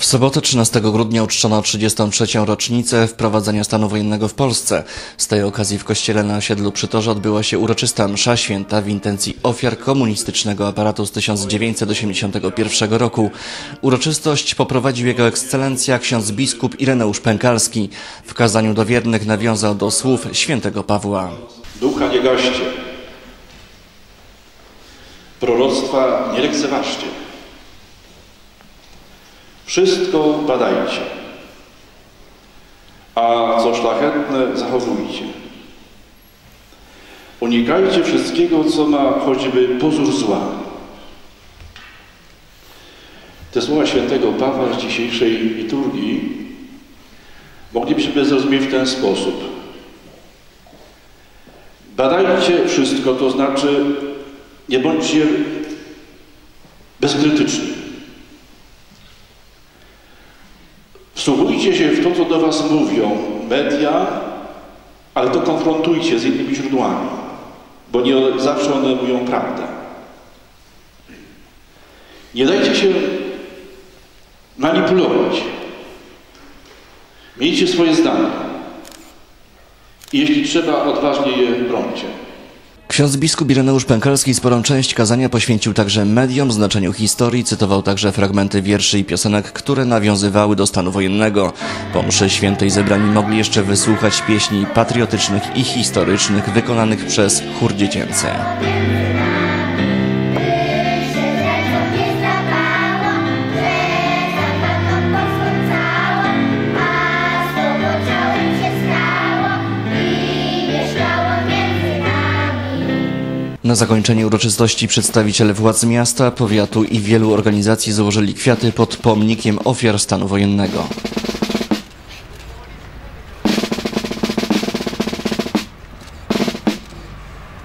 W sobotę 13 grudnia uczczono 33. rocznicę wprowadzenia stanu wojennego w Polsce. Z tej okazji w kościele na osiedlu przy Torze odbyła się uroczysta msza święta w intencji ofiar komunistycznego aparatu z 1981 roku. Uroczystość poprowadził jego ekscelencja ksiądz biskup Ireneusz Pękalski. W kazaniu do wiernych nawiązał do słów świętego Pawła. Ducha nie gaście. Proroctwa nie lekceważcie. Wszystko badajcie, a co szlachetne zachowujcie. Unikajcie wszystkiego, co ma choćby pozór zła. Te słowa świętego Pawła z dzisiejszej liturgii moglibyśmy zrozumieć w ten sposób. Badajcie wszystko, to znaczy nie bądźcie bezkrytyczni. Wsłuchujcie się w to, co do Was mówią media, ale to konfrontujcie z innymi źródłami, bo nie zawsze one mówią prawdę. Nie dajcie się manipulować. Miejcie swoje zdanie. I jeśli trzeba, odważnie je brońcie. Ksiądz biskup Ireneusz Pękalski sporą część kazania poświęcił także mediom, znaczeniu historii, cytował także fragmenty wierszy i piosenek, które nawiązywały do stanu wojennego. Po mszy świętej zebrani mogli jeszcze wysłuchać pieśni patriotycznych i historycznych wykonanych przez chór dziecięcy. Na zakończenie uroczystości przedstawiciele władz miasta, powiatu i wielu organizacji złożyli kwiaty pod pomnikiem ofiar stanu wojennego.